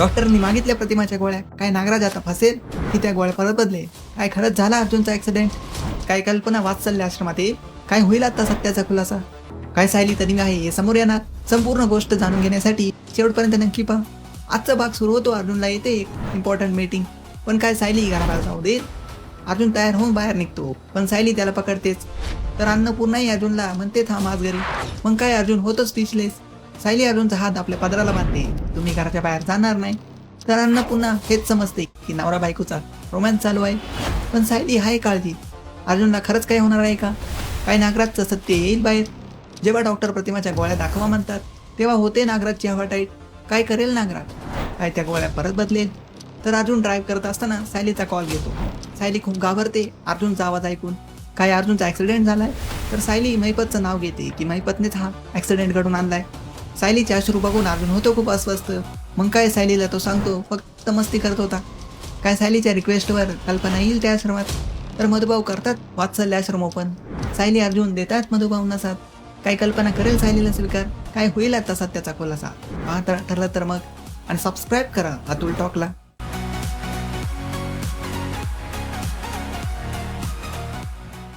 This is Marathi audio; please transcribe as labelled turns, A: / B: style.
A: डॉक्टरनी मागितल्या प्रतिमाच्या गोळ्या. काय नागराज आता फसेल? की त्या गोळ्या परत बदले काय खरंच झाला अर्जुनचा ऍक्सिडेंट काय कल्पना वाचचालल्या आश्रमात येईल काय होईल आता सत्याचा खुलासा? काय सायली तरी आहे हे समोर येणार? संपूर्ण गोष्ट जाणून घेण्यासाठी शेवटपर्यंत नक्की पहा. आजचा भाग सुरू होतो अर्जुनला येते एक इम्पॉर्टंट मीटिंग पण काय सायली घराबाहेर जाऊ देत? अर्जुन तयार होऊन बाहेर निघतो. पण सायली त्याला पकडतेच. तर अन्नपूर्णाही अर्जुनला म्हणते थांब आज घरी. मग काय अर्जुन होतच स्पीचलेस सायली अर्जुनचा हात आपल्या पदराला बांधते. तुम्ही घराच्या बाहेर जाणार नाही. तर पुन्हा हेच समजते की नवरा बायकोचा रोमॅन्स चालू आहे. पण सायली हाय काळजी. अर्जुनला खरंच काय होणार आहे का? काय नागराजचं सत्य येईल बाहेर? जेव्हा डॉक्टर प्रतिमाच्या गोळ्या दाखवा म्हणतात तेव्हा होते नागराजची हवा टाईट काय करेल नागराज? काय त्या गोळ्या परत बदलेल? तर अर्जुन ड्राईव्ह करत असताना सायलीचा कॉल घेतो सायली खूप घाबरते. अर्जुनचा आवाज ऐकून काय अर्जुनचा ऍक्सिडेंट झालाय? तर सायली महिपतचं नाव घेते की महिपतनेच हा ॲक्सिडेंट घडून आणलाय. सायलीचे अश्रू बघून अर्जुन होतो खूप अस्वस्थ. मग काय सायलीला तो सांगतो फक्त मस्ती करत होता. काय सायलीच्या रिक्वेस्टवर कल्पना येईल त्या आश्रमात? तर मधुभाऊ करतात वात्सल्य आश्रम ओपन सायली अर्जुन देतात मधुभाऊंना साथ. काय कल्पना करेल सायलीला स्वीकार? काय होईल आता त्याचा खुलासा? पाहता ठरलं तर मग. आणि सबस्क्राईब करा अतुल टॉकला